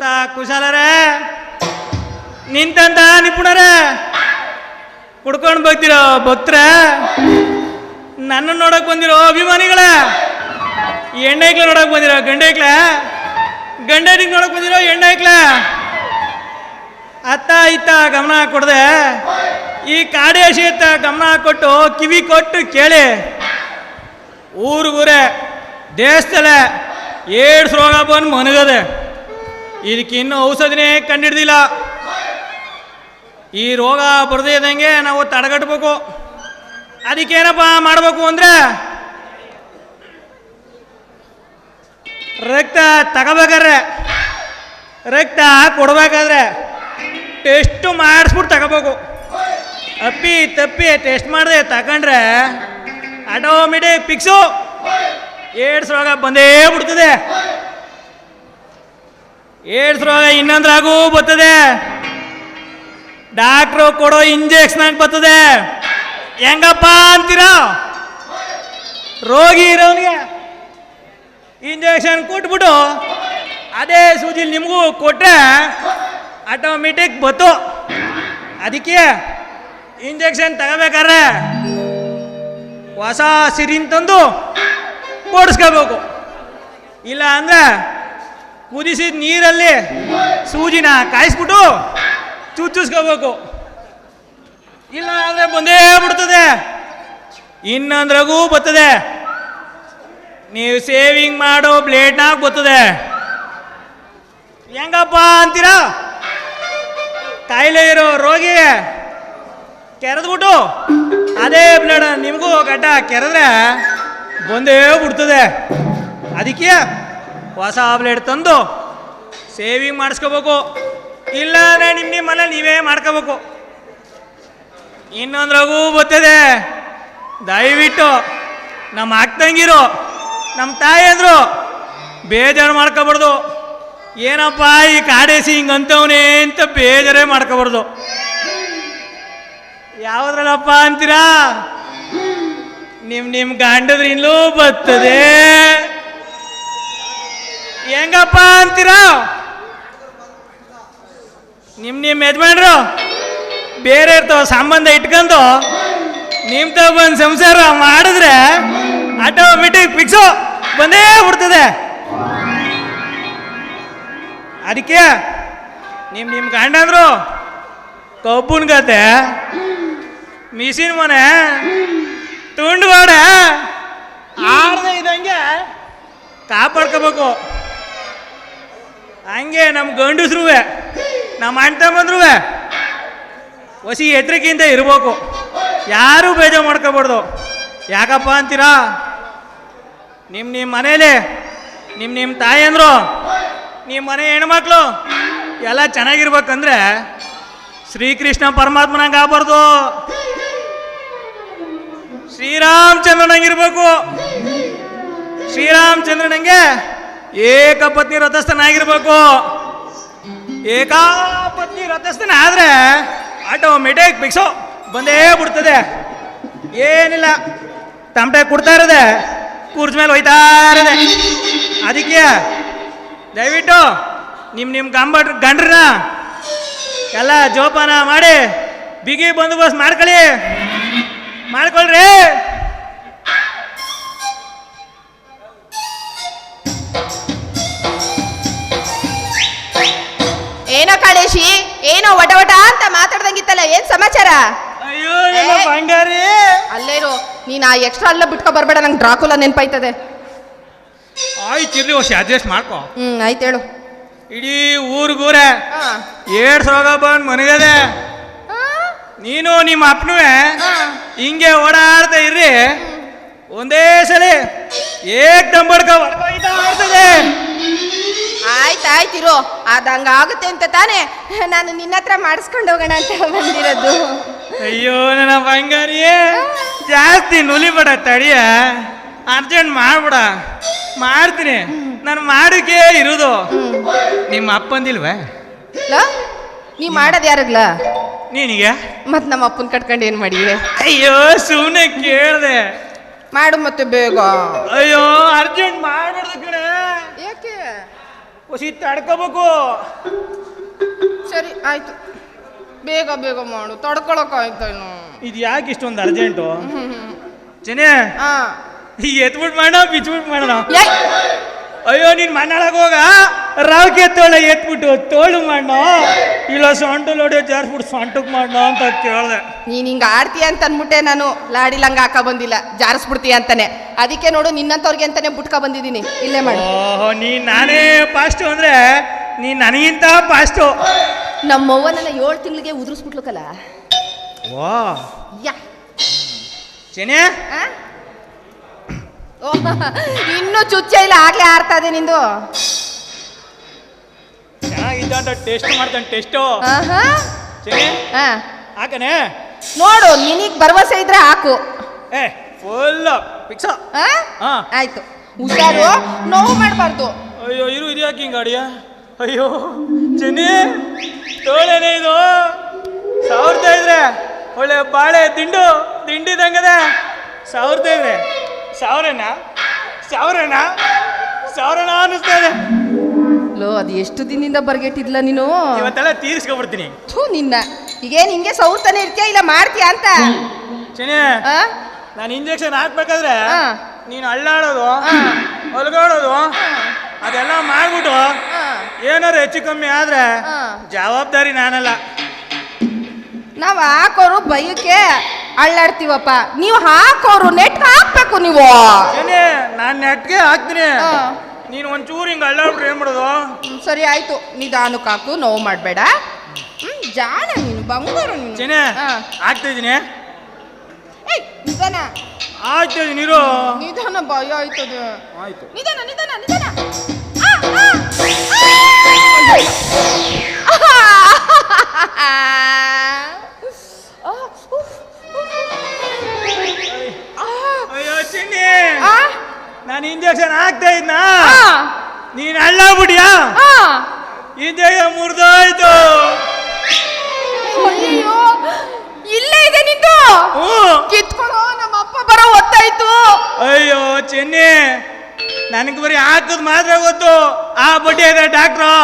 ಎಂತ ಕುಶಾಲರೇ? ನಿಂತಂತ ನಿಪುಣರೇ? ಕುಡ್ಕೊಂಡು ಬರ್ತಿರೋ ಭಕ್ತರ ನನ್ನ ನೋಡಕ್ ಬಂದಿರೋ ಅಭಿಮಾನಿಗಳ ಎಣ್ಣೆಕ್ಲ ನೋಡಕ್ ಬಂದಿರೋ ಗಂಡೈಕ್ಲ ಗಂಡೈಕ್ಲ ನೋಡಕ್ ಬಂದಿರೋ ಎಣ್ಣೆಕ್ಲ ಅತ್ತ ಇತ್ತ ಗಮನ ಕೊಡದೆ, ಈ ಕಾಡೆ ಇತ್ತ ಗಮನ ಕೊಟ್ಟು ಕಿವಿ ಕೊಟ್ಟು ಕೇಳಿ. ಊರಿಗೂರೇ ದೇಶದಲ್ಲೇ ಏಡ್ಸ್ ರೋಗ ಬಂದು ಮನಗದೆ. ಇದಕ್ಕೆ ಇನ್ನೂ ಔಷಧಿನೇ ಕಂಡಿಡ್ದಿಲ್ಲ. ಈ ರೋಗ ಬರದೇ ಇದ್ದಂಗೆ ನಾವು ತಡೆಗಟ್ಟಬೇಕು ಅದಕ್ಕೇನಪ್ಪ ಮಾಡಬೇಕು ಅಂದರೆ ರಕ್ತ ತಗೋಬೇಕಾದ್ರೆ, ರಕ್ತ ಕೊಡಬೇಕಾದ್ರೆ ಟೆಸ್ಟ್ ಮಾಡಿಸ್ಬಿಟ್ಟು ತಗೋಬೇಕು. ಅಪ್ಪಿ ತಪ್ಪಿ ಟೆಸ್ಟ್ ಮಾಡಿದೆ ತಗೊಂಡ್ರೆ ಆಟೋಮೆಟಿಕ್ ಪಿಕ್ಸು ಏಡ್ಸ್ ರೋಗ ಬಂದೇ ಬಿಡ್ತದೆ. ಏಡ್ಸ್ ರೋಗ ಇನ್ನೊಂದ್ರಾಗೂ ಬರ್ತದೆ. ಡಾಕ್ಟ್ರು ಕೊಡೋ ಇಂಜೆಕ್ಷನ್ ಬರ್ತದೆ. ಹೆಂಗಪ್ಪ ಅಂತೀರಾ? ರೋಗಿ ಇರೋನಿಗೆ ಇಂಜೆಕ್ಷನ್ ಕೊಟ್ಬಿಟ್ಟು ಅದೇ ಸೂಜಿ ನಿಮಗೂ ಕೊಟ್ಟರೆ ಆಟೋಮೆಟಿಕ್ ಬತ್ತು. ಅದಕ್ಕೆ ಇಂಜೆಕ್ಷನ್ ತಗೋಬೇಕಾದ್ರೆ ಹೊಸ ಸಿರಿನ್ ತಂದು ಕೊಡಿಸ್ಕೋಬೇಕು. ಇಲ್ಲ ಅಂದ್ರೆ ಕುದಿಸಿದ ನೀರಲ್ಲಿ ಸೂಜಿನ ಕಾಯಿಸ್ಬಿಟ್ಟು ಚುಚ್ಚಿಸ್ಕೋಬೇಕು. ಇಲ್ಲ ಅಂದ್ರೆ ಬಂದೇ ಬಿಡ್ತದೆ. ಇನ್ನೊಂದ್ರಗೂ ಬರ್ತದೆ. ನೀವು ಸೇವಿಂಗ್ ಮಾಡೋ ಬ್ಲೇಡ್ನಾಗ ಬರ್ತದೆ. ಹೆಂಗಪ್ಪ ಅಂತೀರಾ? ಕಾಯಿಲೆ ಇರೋ ರೋಗಿ ಕೆರೆದ್ಬಿಟ್ಟು ಅದೇ ಬ್ಲೇಡ್ ನಿಮಗೂ ಗಡ್ಡ ಕೆರೆದ್ರೆ ಬಂದೇ ಬಿಡ್ತದೆ. ಅದಕ್ಕೆ ಹೊಸ ಆಬ್ಲೆಟ್ ತಂದು ಸೇವಿಂಗ್ ಮಾಡಿಸ್ಕೋಬೇಕು. ಇಲ್ಲಾಂದ್ರೆ ನಿಮ್ಮ ನಿಮ್ಮ ಮನೆ ನೀವೇ ಮಾಡ್ಕೋಬೇಕು. ಇನ್ನೊಂದ್ರಾಗೂ ಬರ್ತದೆ ದಯವಿಟ್ಟು ನಮ್ಮ ಅಕ್ಕಂಗಿರು ನಮ್ಮ ತಾಯಿ ಅಂದರು ಬೇಜಾರು ಮಾಡ್ಕೋಬಾರ್ದು. ಏನಪ್ಪ ಈ ಕಾಡೇಸಿ ಹಿಂಗೆ ಅಂತವನೇ ಅಂತ ಬೇಜಾರೇ ಮಾಡ್ಕೋಬಾರ್ದು. ಯಾವುದ್ರಲ್ಲಪ್ಪ ಅಂತೀರಾ? ನಿಮ್ಮ ನಿಮ್ಮ ಗಂಡದ್ರಿಂದಲೂ ಬರ್ತದೆ. ಹೆಂಗಪ್ಪ ಅಂತೀರಾ? ನಿಮ್ ನಿಮ್ಮ ಯಜಮಾನ್ರು, ಬೇರೆ ಇರ್ತಾವ, ಸಂಬಂಧ ಇಟ್ಕೊಂಡು ನಿಮ್ ತ ಬಂದು ಸಂಸಾರ ಮಾಡಿದ್ರೆ ಆಟೋಮೆಟಿಕ್ ಫಿಕ್ಸು ಬಂದೇ ಬಿಡ್ತದೆ ಅದಕ್ಕೆ ನಿಮ್ ನಿಮ್ ಗಂಡಂದ್ರು, ಕಬ್ಬುನ್ ಕತೆ ಮಿಷಿನ್ ಮನೆ ತುಂಡುಗಾಡ ಆಡದೆ ಇದ್ದಂಗೆ ಕಾಪಾಡ್ಕೋಬೇಕು. ಹಂಗೆ ನಮ್ಮ ಗಂಡಸ್ರುವೆ ನಮ್ಮ ಅಣ್ಣ ತಮ್ಮಂದ್ರುವೆ ಹೊಸಿ ಎತ್ತರಕ್ಕಿಂತ ಇರಬೇಕು. ಯಾರೂ ಬೇಜ ಮಾಡ್ಕೋಬಾರ್ದು. ಯಾಕಪ್ಪ ಅಂತೀರಾ? ನಿಮ್ಮ ನಿಮ್ಮ ಮನೇಲಿ ನಿಮ್ಮ ನಿಮ್ಮ ತಾಯಂದ್ರು ನಿಮ್ಮ ಮನೆ ಹೆಣ್ಮಕ್ಳು ಎಲ್ಲ ಚೆನ್ನಾಗಿರ್ಬೇಕಂದ್ರೆ ಶ್ರೀಕೃಷ್ಣ ಪರಮಾತ್ಮನಂಗೆ ಆಗ್ಬಾರ್ದು. ಶ್ರೀರಾಮಚಂದ್ರನಂಗಿರ್ಬೇಕು ಶ್ರೀರಾಮಚಂದ್ರನಂಗೆ ಏಕಪತ್ನಿ ರಥಸ್ಥನಾಗಿರ್ಬೇಕು. ಏಕಾಪತ್ನಿ ರಥಸ್ಥನ ಆದ್ರೆ ಆಟೋಮೆಟಿಕ್ ಬಿಕ್ಸೋ ಬಂದೇ ಬಿಡ್ತದೆ. ಏನಿಲ್ಲ, ತಮಟೆ ಕೊಡ್ತಾ ಇರೋದೆ, ಕೂರ್ಜ್ ಮೇಲೆ ಹೋಯ್ತಾ ಇರೋದೆ. ಅದಕ್ಕೆ ದಯವಿಟ್ಟು ನಿಮ್ಮ ನಿಮ್ಮ ಗಂಬ ಗಂಡ್ರನ್ನ ಎಲ್ಲ ಜೋಪಾನ ಮಾಡಿ, ಬಿಗಿ ಬಂದೋಬಸ್ತ್ ಮಾಡ್ಕೊಳ್ಳಿ. ಮಾಡ್ಕೊಳ್ರಿ. ಏನ್ ಸಮಾಚಾರ? ಅಯ್ಯೋ ಏ. ಬಂಗಾರಿ. ಅಲ್ಲೇ ಇರು ನೀನ್ ಆ ಎಕ್ಸ್ಟ್ರಾ ಅಲ್ಲ ಬಿಟ್ಕೊ ಬರ್ಬೇಡ ನಂಗೆ ಡ್ರಾಕುಲ ನೆನ್ಪಾಯ್ತದೆ. ಆಯ್ತು ಇರ್ಲಿ ವರ್ಷ ಅಡ್ಜಸ್ಟ್ ಮಾಡ್ಕೊ. ಹ್ಮ್ ಆಯ್ತು ಹೇಳು. ಇಡೀ ಊರ್ಗೂರೆ ಹಾ. ಏಡ್ ರೋಗ ಬಂದ್ ಮನಗದೆ. ಆ? ನೀನು ನಿಮ್ಮ ಅಪ್ಪನುವೆ ಹಿಂಗೆ ಓಡಾಡ್ತಾ ಇರ್ರಿ. ಒಂದೇ ಸಲ ಏಕ್ ಡಂಬಡ್ಕ ಹೊಡ್ಕೊಯ್ತಾ ಇರ್ತದೆ ಆಯ್ತ್ ಆಯ್ತು ಇರು. ಅದ್ ಹಂಗಾಗುತ್ತೆ ಅಂತ ತಾನೇ. ನಾನು ನಿನ್ನ ಹತ್ರ ಮಾಡಿಸ್ಕೊಂಡು ಹೋಗೋಣ ಅಂತ ಬಂದಿರೋದು. ಅಯ್ಯೋ ನನ್ನ ಬಂಗಾರಿಯೇ. ಜಾಸ್ತಿ ನುಲಿಬೇಡ ತಡಿಯ. ಅರ್ಜೆಂಟ್ ಮಾಡ್ಬಿಡ. ಮಾಡ್ತೀನಿ. ನಾನು ಮಾಡೋಕೆ ಇರೋದು. ನಿಮ್ಮ ಅಪ್ಪಂದಿಲ್ವಾ? ಲ? ನೀ ಮಾಡೋದು ಯಾರಿಗ್ಲ? ನೀನಿಗೆ? ಮತ್ತೆ ನಮ್ಮ ಅಪ್ಪನ ಕಟ್ಕೊಂಡು ಏನು ಮಾಡಿವೆ ಅಯ್ಯೋ ಸುಮ್ಮನೆ ಕೇಳ್ದೆ. ಮಾಡು ಮತ್ತೆ ಬೇಗ. ಅಯ್ಯೋ ಅರ್ಜೆಂಟ್ ಮಾಡ್ಬಿಡ್ದು ಕಣೆ. ಯಾಕೆ ಖುಷಿ ತಡ್ಕೋಬೇಕು. ಸರಿ ಆಯ್ತು. ಬೇಗ ಬೇಗ ಮಾಡು. ಇನ್ನು? ಇದು ಯಾಕೆ ಇಷ್ಟೊಂದು ಅರ್ಜೆಂಟು ಚೆನ್ನೆ ಹಾ. ಈಗ ಎತ್ಬಿಟ್ಟು ಮಾಡೋಣ ಬಿಚ್ಬಿಟ್ಟು ಮಾಡೋಣ? ಅಯ್ಯೋ ನೀನ್ ಮಣ್ಣಾಳಾಗ ಹೋಗ. ರಾಕೆ ತೋಳ ಎತ್ಬಿಟ್ಟು ತೋಳು ಮಾಡೋ ಇಲ್ಲ ಸೊಂಟು ನೋಡಿ ಜಾರ್ಸ್ಬಿಟ್ಟು ಸೊಂಟಕ್ಕೆ ಮಾಡೋ ಅಂತ ಕೇಳ್ದೆ. ನೀನ್ ಹಿಂಗ ಆಡ್ತೀಯ ಅಂತ ಅನ್ಬಿಟ್ಟೆ ನಾನು ಲಾಡಿಲಂಗ ಹಾಕ ಬಂದಿಲ್ಲ. ಜಾರಿಸ್ಬಿಡ್ತೀಯ ಅಂತಾನೆ. ಅದಕ್ಕೆ ನೋಡು ನಿನ್ನಂತವ್ರಿಗೆ ಅಂತಾನೆ ಬುಟ್ಕ ಬಂದಿದ್ದೀನಿ. ಇಲ್ಲೇ ಮಾಡು. ಓಹೋ ನೀ ನಾನೇ ಫಾಸ್ಟು ಅಂದ್ರೆ ನೀ ನನಗಿಂತ ಫಾಸ್ಟು ನಮ್ಮವ್ವ ನನ್ನ ಏಳು ತಿಂಗಳಿಗೆ ಉದುರಿಸ್ಬಿಟ್ಲಕ್ಕಲ್ಲ ವಾ. ಯಾ. ಚೆನ್ನೇ ಇನ್ನೂ ಚುಚ್ಚ ಇಲ್ಲ ಆಗ್ಲೇ ಆಡ್ತಾ ಇದೆ ನಿಂದು. ಚೆನ್ನಾಗಿದ್ದ ಅಂತ ಟೆಸ್ಟ್ ಮಾಡ್ತಾನೆ ಟೆಸ್ಟು ಆಹಾ. ಚೆನ್ನೆ? ಆ. ಹಾಕನೆ? ನೋಡು ನಿನಗ್ ಭರವಸೆ ಇದ್ರೆ ಹಾಕು. ಏ ಫುಲ್ ಆ? ಆಯ್ತು. ಹುಷಾರು ನೋವು ಮಾಡಬಾರ್ದು. ಅಯ್ಯೋ ಇರು ಇದು ಯಾಕೆ ಹಿಂಗ ಅಡಿಯ ಅಯ್ಯೋ ಚೆನ್ನಿ? ತೋಳೇನೆ ಇದು. ಸಾವಿರದ ಇದ್ರೆ ಒಳ್ಳೆ ಬಾಳೆ ದಿಂಡು ದಿಂಡಿದಂಗದೆ ಸಾವಿರದ ಇದ್ರೆ. ಸಾವಿರನ ಸಾವಿರನ ಸಾವಿರನ ಅನ್ನಿಸ್ತಾ ಇದೆ ಲೋ ಅದು ಎಷ್ಟು ದಿನದಿಂದ ಬರ್ಗೆಟ್ಟಿದ್ಲ ನೀನು ಇವತ್ತೆಲ್ಲ ತೀರಿಸ್ಕೊಬಿಡ್ತೀನಿ ಥೂ ನಿನ್ನ ಈಗೇನು ಹಿಂಗೆ ಸೌರ್ತಾನೆ ಇರ್ತೀಯ ಇಲ್ಲ ಮಾಡ್ತೀಯ ಅಂತ ಚೆನ್ನಿ ಆ? ನಾನು ಇಂಜೆಕ್ಷನ್ ಹಾಕ್ಬೇಕಾದ್ರೆ. ನೀನು ಅಳ್ಳಾಡೋದು. ಹೊಲ್ಗಾಡೋದು ಅದೆಲ್ಲ ಮಾಡ್ಬಿಟ್ಟು ಆ. ಏನಾರು ಹೆಚ್ಚು ಕಮ್ಮಿ ಆದ್ರೆ. ಜವಾಬ್ದಾರಿ ನಾನಲ್ಲ ನಾವ್ ಹಾಕೋರು ಬೈಕೆ ಅಳ್ಳಾಡ್ತೀವಪ್ಪ ನೀವು ಹಾಕೋರು ನೆಟ್ ಹಾಕ್ಬೇಕು ನೀವು. ಏನೇ ನಾನು ನೆಟ್ಗೆ ಹಾಕ್ತೀನಿ. ಹಾ. ನೀನು ಒಂಚೂರು ಹಿಂಗೆ ಅಳ್ಳಾಡ್ಬಿಟ್ರೆ ಏನು ಮಾಡೋದು? ಹ್ಮ್, ಸರಿ ಆಯ್ತು. ನಿಧಾನಕ್ಕೆ ಹಾಕು ನೋವು ಮಾಡಬೇಡ. ಹ್ಮ್ ಜಾಣ ನೀನು ಬಂಗಾರ ನೀನು. ಚೆನ್ನೆ ಹಾ. ಏಯ್, ನಿಧಾನ. ಇದೀನಿ ನೀರು ನಿಧಾನ ಭಯ ಆಯ್ತದೆ ಆಯ್ತು. ನಿಧಾನ ನಿಧಾನ ನಿಧಾನ. ಆ, ಆ, ಆ. ಆ, ನಾನು ಇಂಜೆಕ್ಷನ್ ಹಾಕ್ತಾ ಇದ್ನ? ನೀನ್ ಅಳ್ಳ ಬಿಡಿಯಾ ಇಂಜೆಕ್ಷನ್ ಮುರಿದೋಯ್ತು. ಅಯ್ಯೋ ಇಲ್ಲೇ ಇದೆ ನಿಂದು. ಕಿತ್ಕೊಳ್ಳೋ ನಮ್ಮ ಅಪ್ಪ ಬರೋ ಹೊತ್ತಾಯ್ತು. ಅಯ್ಯೋ ಚೆನ್ನಿ. ನನಗೆ ಬರೀ ಹಾಕದ್ ಮಾತ್ರ ಗೊತ್ತು. ಆ ಬಡ್ಡಿ ಇದೆ ಡಾಕ್ಟ್ರು.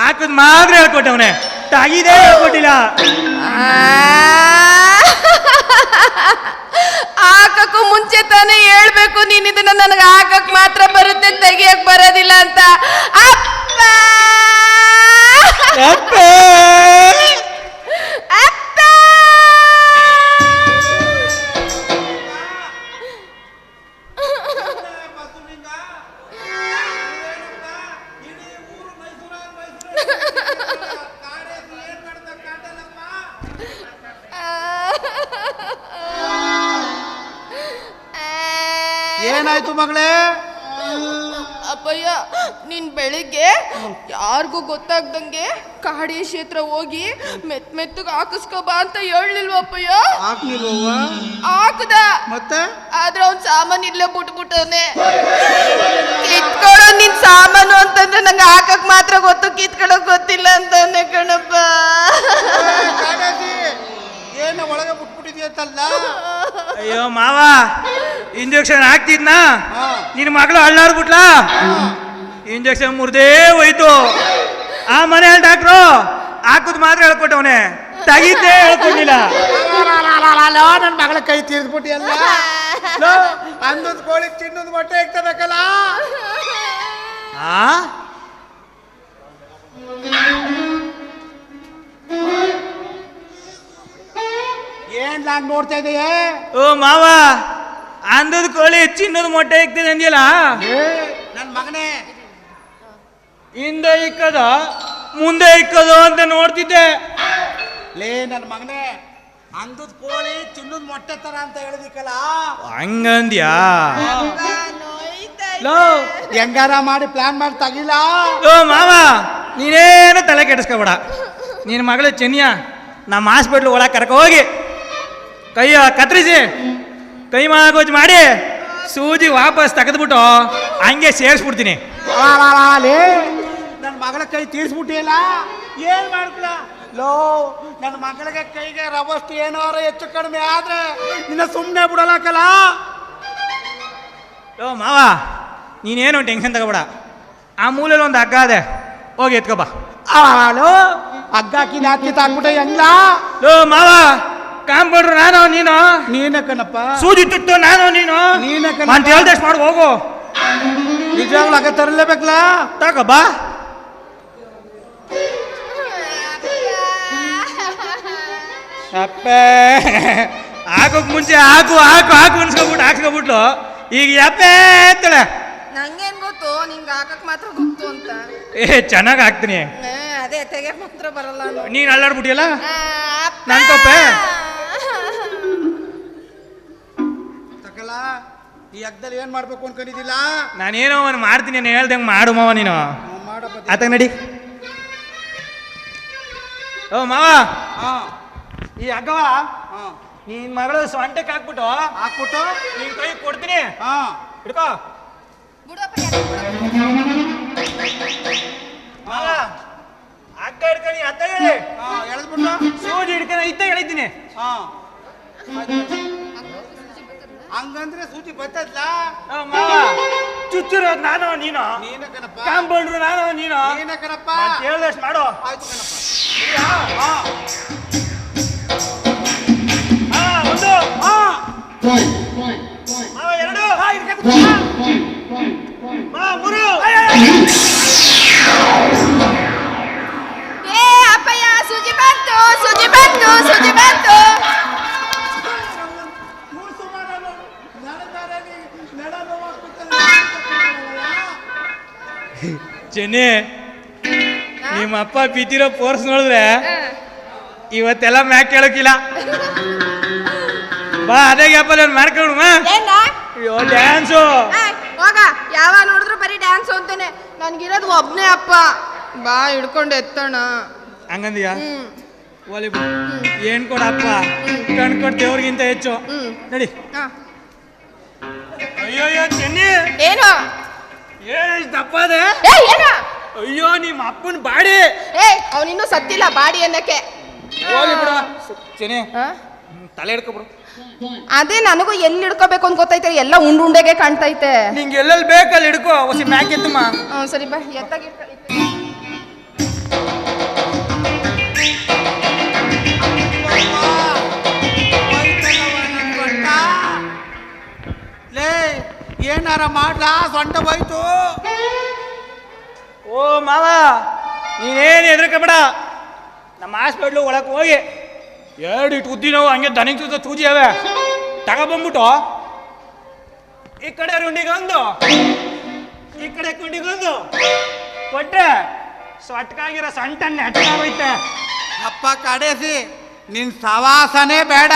ಹಾಕದ್ ಮಾತ್ರ ಹೇಳ್ಕೊಟ್ಟವನೆ. ತಾಗಿದೇ ಹೇಳ್ಕೊಟ್ಟಿಲ್ಲ. ಹಾಕಕ್ಕೂ ಮುಂಚೆ ತಾನೇ ಹೇಳ್ಬೇಕು ನೀನ್ ನನಗೆ ಹಾಕಕ್ ಮಾತ್ರ ಬರುತ್ತೆ ತೆಗಿಯಕ್ ಬರೋದಿಲ್ಲ ಅಂತ. ಅಪ್ಪ! ಯಾರಿಗೂ ಗೊತ್ತಾಗ್ದಂಗೆ ಕಾಡಿ ಕ್ಷೇತ್ರ ಹೋಗಿ ಮೆತ್ ಮೆತ್ತಗೆ ಹಾಕಿಸ್ಕೊ ಬಾ ಅಂತ ಹೇಳಿಲ್ವ ಅಪ್ಪಯ್ಯ ಹಾಕ್ಲಿಲ್ವವ್ವ? ಹಾಕದ. ಮತ್ತೆ? ಆದ್ರೆ ಅವ್ನ್ ಸಾಮಾನು ಇಲ್ಲೇ ಬಿಟ್ಬಿಟ್ಟವನೆ. ಕಿತ್ಕೊಳ್ಳೋ ನಿನ್ ಸಾಮಾನು ಅಂತಂದ್ರೆ ನಂಗೆ ಹಾಕಕ್ ಮಾತ್ರ ಗೊತ್ತು ಕಿತ್ಕೊಳ್ಳೋಕ್ ಗೊತ್ತಿಲ್ಲ ಅಂತವನೆ ಕಣಪ್ಪ. ಏನು ಒಳಗೆ ಬಿಟ್ಬಿಟ್ಟಿದ್ಯಂತಲ್ಲ ಅಯ್ಯೋ ಮಾವ ಇಂಜೆಕ್ಷನ್ ಹಾಕ್ತಿದ್ನಾ? ನಿನ್ ನಿನ್ನ ಮಗಳು ಅಳ್ಳಾಡ್ಬಿಟ್ಲಾ ಇಂಜೆಕ್ಷನ್ ಮುರ್ದೇ ಹೋಯ್ತು. ಆ ಮನೆ ಡಾಕ್ಟ್ರು. ಹಾಕುದ್ ಮಾತ್ರ ಹೇಳ್ಕೊಟ್ಟವನೆ. ತೆಗಿದ್ದೇ ಹೇಳ್ಕೊಂಡಿಲ್ಲ ನನ್ನ ಮಗಳ ಕೈ ತೀರ್ದ್ಬಿಟ್ಟಿಯಲ್ಲ ಅಂದೊಂದು ಕೋಳಿ ಚಿನ್ನೊಂದು ಮೊಟ್ಟೆ ಇಕ್ತದಕ್ಕಲ್ಲ ಆ? ಏನ್ ನಾನು ನೋಡ್ತಾ ಇದೆಯೇ? ಓ ಮಾವ ಅಂದದ ಕೋಳಿ ಚಿನ್ನದ ಮೊಟ್ಟೆ ಇಕ್ತದೆ ಅಂದಿಲ್ಲ ನನ್ನ ಮಗನೇ. ಹಿಂದೆ ಇಕ್ಕದ ಮುಂದೆ ಇಕ್ಕದು ಅಂತ ನೋಡ್ತಿದ್ದೆ. ಲೇ ನನ್ನ ಮಗನೇ ಅಂದದ ಕೋಳಿ ತಿನ್ನುದ ಮೊಟ್ಟೆ ತರ ಅಂತ ಹೇಳಿದಿಕ್ಕಲ್ಲ? ಹಂಗಂದ್ಯಾ? ಲೋ. ಹೆಂಗಾರ ಮಾಡಿ ಪ್ಲಾನ್ ಮಾಡಿ ತಗಿಲ್ಲ? ಲೋ ಮಾವ ನೀನೇನು ತಲೆ ಕೆಡಿಸ್ಕೋಬೇಡ. ನಿನ್ನ ಮಗಳು ಚೆನ್ನಿಯ ನಮ್ಮ ಹಾಸ್ಪಿಟ್ಲ್ ಒಳಗೆ ಕರ್ಕ ಹೋಗಿ. ಕೈ ಕತ್ತರಿಸಿ ಕೈ ಮಾಗೋಜ್ ಮಾಡಿ ಸೂಜಿ ವಾಪಸ್ ತೆಗೆದ್ಬಿಟ್ಟು ಹಂಗೆ ಸೇರಿಸ್ಬಿಡ್ತೀನಿ. ಲೇ. ಮಗಳ ಕೈ ತೀರ್ಸ್ಬಿಟ್ಟಿಲ್ಲ ಏನ್ ಮಾಡ್ಕೊಳ ಲೋ ನನ್ನ ಮಗಳಿಗೆ ಕೈಗೆ ರವಷ್ಟು ಏನಾರ ಹೆಚ್ಚು ಕಡಿಮೆ ಆದ್ರೆ ನಿನ್ನ ಸುಮ್ಮನೆ ಬಿಡಲಕ್ಕಲ್ಲ? ಲೋ ಮಾವ ನೀನೇನು ಟೆನ್ಷನ್ ತಗೋಬೇಡ. ಆ ಮೂಲಲ್ಲಿ ಒಂದು ಹಗ್ಗ ಅದೆ ಹೋಗಿ ಎತ್ಕೋ ಬಾ. ಹಲೋ ಹಗ್ಗ ಹಾಕಿ ನಾಲ್ಕು ತಾಕ್ಬಿಟ್ಟೆ ಹೆಂಗ ಲೋ ಮಾವ ಕಾಂಪೌಂಡ್ರು ನಾನು ನೀನು? ನೀನ ಕಣಪ್ಪ. ಸೂಜಿ ತುಟ್ಟು ನಾನು ನೀನು? ನೀನ ಕಣ ಅಂತ ಹೇಳ್ದಷ್ಟು ಮಾಡು ಹೋಗು. ನಿಜವಾಗ್ಲೂ ಹಗ್ಗ ತರಲೇಬೇಕಲ್ಲ? ತಗೋ ಬಾ. ಅಪ್ಪೆ. ಹಾಕೋಕ್ ಮುಂಚೆ ಹಾಕು ಹಾಕು ಹಾಕು ಅನ್ಸ್ಕೊಬಿಟ್ಟು ಹಾಕ್ಸ್ಕೊಬಿಟ್ಲು. ಈಗ ಯಪ್ಪೆ ಅಂತಳೆ ನಂಗೇನ್ ಗೊತ್ತು? ನಿಂಗೆ ಹಾಕಕ್ ಮಾತ್ರ ಗೊತ್ತು ಅಂತ. ಏ ಚೆನ್ನಾಗಿ ಹಾಕ್ತೀನಿ. ಏ, ಅದೇ ತೆಗೆಯಕ್ ಮಾತ್ರ ಬರಲ್ಲ ಅನ್ನೋ. ನೀನ್ ಅಲ್ಲಾಡ್ಬಿಟ್ಟಿಯಲ್ಲ? ಆ, ಅಪ್ಪ. ನನ್ ತಪ್ಪೆ? ತಕಲ ಈ ಹಗ್ಗದಲ್ಲಿ ಏನ್ ಮಾಡ್ಬೇಕು ಅನ್ಕೊಂಡಿದ್ದಿಲ್ಲ ನಾನೇನೋ ಒಂದು ಮಾಡ್ತೀನಿ ನಾನು ಹೇಳ್ದಂಗೆ ಮಾಡು ಮಾವ ನೀನು. ಮಾಡಪ್ಪ ಆತ ನಡಿ. ಓ ಮಾವ. ಹಾ. ಈ ಅಗವ ಹಾ. ನಿನ್ ಮಗಳು ಸೊಂಟಕ್ಕೆ ಹಾಕ್ಬಿಟ್ಟು ಹಾಕ್ಬಿಟ್ಟು? ನಿನ್ ಕೈ ಕೊಡ್ತೀನಿ. ಹಾ. ಹಿಡ್ಕೋ? ಮಾವ ಹಗ್ಗ ಹಿಡ್ಕೊಂಡು ಅತ್ತ ಹೇಳಿ. ಹಾ ಎಳೆದ್ಬಿಟ್ಟು? ಸೂಜಿ ಹಿಡ್ಕೊಂಡು ಇತ್ತ ಹೇಳಿದ್ದೀನಿ. ಹಾ. ಹಂಗಂದ್ರೆ ಸೂಚಿ ಬರ್ತದ್ಲ? ಮಾವ. ಚುಚ್ಚಿರೋದು ನಾನು ನೀನು? ನೀನ ಕಣಪ್ಪ. ಕಾಂಪೌಂಡ್ರು ನಾನು ನೀನು? ನೀನ ಕಣಪ್ಪ. ನಾನ್ ಹೇಳ್ದಷ್ಟು ಮಾಡು. ಆಯ್ತು ಕಣಪ್ಪ. ಚೆನ್ನಿ ನಿಮ್ಮ ಅಪ್ಪ ಬಿದ್ದಿರೋ ಫೋರ್ಸ್ ನೋಡಿದ್ರೆ ಇವತ್ತೆಲ್ಲ ಮ್ಯಾಕ್ ಕೇಳೋಕಿಲ್ಲ. ಬಾ ಅದೇ ಗ್ಯಾಪಲ್ಲಿ ಒಂದು ಮಾಡ್ಕೊಂಡು ಅಯ್ಯೋ ಡ್ಯಾನ್ಸು ಹೋಗ. ಯಾವ ನೋಡಿದ್ರು ಬರೀ ಡ್ಯಾನ್ಸ್ ಅಂತಾನೆ. ನನ್ಗಿರೋದು ಒಬ್ನೇ ಅಪ್ಪ. ಬಾ ಹಿಡ್ಕೊಂಡು ಎತ್ತೋಣ. ಹಂಗಂದಿಯ? ಹ್ಮ್. ಏನು ಕೊಡಪ್ಪ ಕಣ್ ಕೊಡ್ ದೇವ್ರಿಗಿಂತ ಹೆಚ್ಚು. ನಡಿ. ಅಯ್ಯೋ ಚೆನ್ನಿ ಏನು? ಇಷ್ಟು ದಪ್ಪ ಏ ಏನು? ಅಯ್ಯೋ ನಿಮ್ಮ ಅಪ್ಪನ ಬಾಡಿ. ಏ ಅವನಿನ್ನೂ ಸತ್ತಿಲ್ಲ ಬಾಡಿ ಅನ್ನಕ್ಕೆ. ಹೋಗ್ಲಿ ಬಿಡು. ಚೆನ್ನಿ ಹಾ? ತಲೆ ಹಿಡ್ಕೊಬಿಡು. ಅದೇ ನನಗೂ ಎಲ್ಲಿ ಹಿಡ್ಕೋಬೇಕು ಅಂತ ಗೊತ್ತೈತೆ ಎಲ್ಲ ಉಂಡ್ ಉಂಡೆಗೆ ಕಾಣ್ತೈತೆ. ನಿಂಗೆ ಎಲ್ಲೆಲ್ಲಿ ಬೇಕಲ್ಲಿ ಹಿಡ್ಕೋ ಹೊಸಿ ಮ್ಯಾಕ್ ಎತ್ತಮ್ಮ. ಹ್ಮ್ ಸರಿ ಬಾ ಎತ್ತಾಗಿ ಏನಾರ ಮಾಡ್ಲಾ? ಸೊಂಟ ಹೋಯ್ತು. ಓ ಮಾವ ನೀನೇನು ಹೆದರ್ಕಬೇಡ. ನಮ್ಮ ಹಾಸ್ಪಿಟ್ಲು ಒಳಗೆ ಹೋಗಿ. ಎರಡು ಇಟ್ಟು ಉದ್ದಿ ನೋವು ಹಂಗೆ ದನಿಗೆ ಸುತ್ತ ತೂಜಿ ಅವೆ. ತಗೊಬಂದ್ಬಿಟ್ಟು ಈ ಕಡೆ ರುಂಡಿಗೊಂದು ಈ ಕಡೆ ಕುಂಡಿಗೊಂದು ಕೊಟ್ಟೆ ಸೊಟ್ಕಾಗಿರೋ ಸಣ್ಣ ನೆಟ್ಟಾಗೋಯ್ತೆ ಅಪ್ಪ ಕಡೆಸಿ ನಿನ್ ಸವಾಸನೇ ಬೇಡ.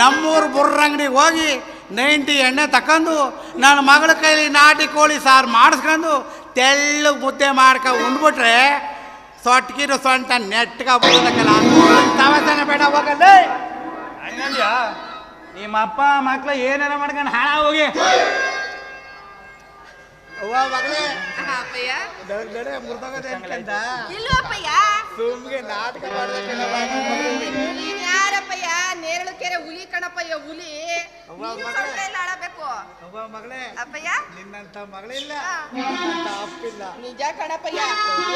ನಮ್ಮೂರು ಬುರ್ರಂಗಡಿಗೆ ಹೋಗಿ ನೈಂಟಿ ಎಣ್ಣೆ ತಕೊಂಡು ನನ್ನ ಮಗಳ ಕೈಲಿ ನಾಟಿ ಕೋಳಿ ಸಾರು ಮಾಡಿಸ್ಕೊಂಡು ತೆಳ್ಳಗೆ ಮುದ್ದೆ ಮಾಡ್ಕ ಉಂಡ್ಬಿಟ್ರೆ ಸೊಟ್ಟಿರು ಸೊಂಟ ನೆಟ್ಗ ಬಿಡೋದಕ್ಕಲ್ಲ ಸವಾಸನೆ ಬೇಡ ಹೋಗಲ್ಲ. ನಿಮ್ಮ ಅಪ್ಪ ಮಕ್ಳು ಏನಾರ ಮಾಡ್ಕೊಂಡು ಹಾಳ ಹೋಗಿ? ಸುಮ್ಗೆ ನಾಟಕ ಮಾಡ್ಬೇಕಲ್ಲ ನೇರಳು ಕೆರೆ ಹುಲಿ ಕಣಪ್ಪಯ್ಯ ಹುಲಿ. ಆಡಬೇಕು ಮಗಳೇ. ಅಪ್ಪಯ್ಯ? ನಿನ್ನಂತ ಮಗಳಿಲ್ಲ. ಅಪ್ಪಿಲ್ಲ. ನಿಜ ಕಣಪ್ಪಯ್ಯ.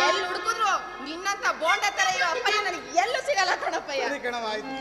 ಎಲ್ಲಿ ಹುಡುಕಿದ್ರು ನಿನ್ನಂತ ಬೋಂಡ ತರ ಇರೋ ಅಪ್ಪಯ್ಯ ನನಗೆ ಎಲ್ಲೂ ಸಿಗಲ್ಲ ಕಣಪ್ಪಯ್ಯ. ಕಣವಾಯ್ತು